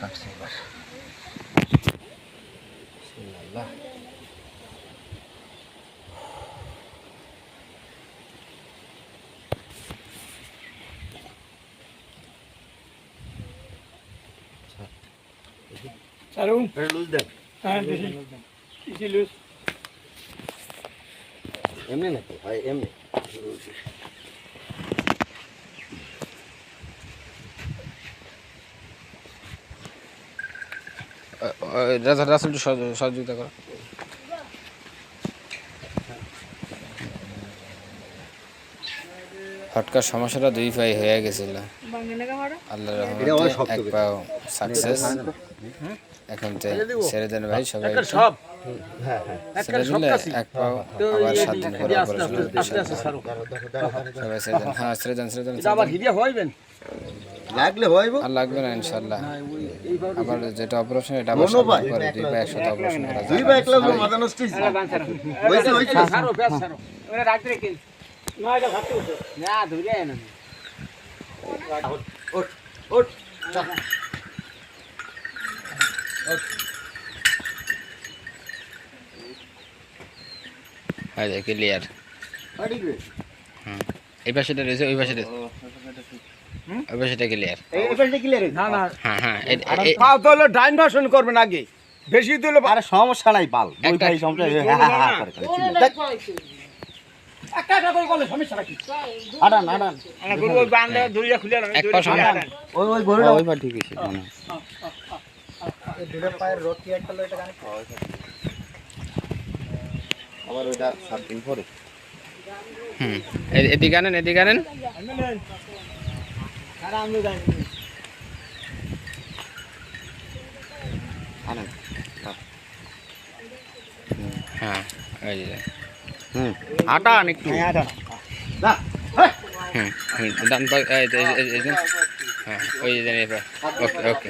লাগছে এবার বিসমিল্লাহ। চারু এটা লুজ দেন হ্যাঁ বেশি বেশি লুজ এমনি নাকি ভাই এমনি রাসেল রাসেল একটু সহযোগিতা করো। হটকার সমস্যাটা দুই পাই হয়ে গেছিল। আল্লাহর রহমতে এক পাও সাকসেস এখন তো ছেড়ে দেন ভাই সবাই সব। হ্যাঁ হ্যাঁ। ছেড়ে দিলে এক পাও আবার সাত দিন পরে। সবাই ছেড়ে দেন হ্যাঁ ছেড়ে দেন ছেড়ে দেন। লাগলে হইব আর লাগবে না ইনশাল্লাহ এইভাবে আবার যেটা অপারেশন এটা আবার সাত ভাই। দুই পা একসাথে অপারেশন করা দুই বা এক মাথা নষ্ট হয়েছে। হয়েছে হয়েছে। ছাড়ো পেঁয়াজ ছাড়ো। না এটা ভাবতে হতো না ধরে না। ওঠ ওঠ হয়ে যায় ক্লিয়ার রে এই পাশেটা রয়েছে ওই পাশেটা। ওই পাশেটা ক্লিয়ার এই এবারটা ক্লিয়ার না না। হ্যাঁ হ্যাঁ তো হলো করবেন আগে। বেশি দিলে আরে সমস্যা নাই সমস্যা হ্যাঁ হ্যাঁ হ্যাঁ করে মনে হয়। আবার ওইটা সাত দিন পরে। হুম। এদিকে আনেন এদিকে আনেন। হ্যাঁ ওই যে হুম আটা একটু এই এই এই হ্যাঁ ওই যে ওকে ওকে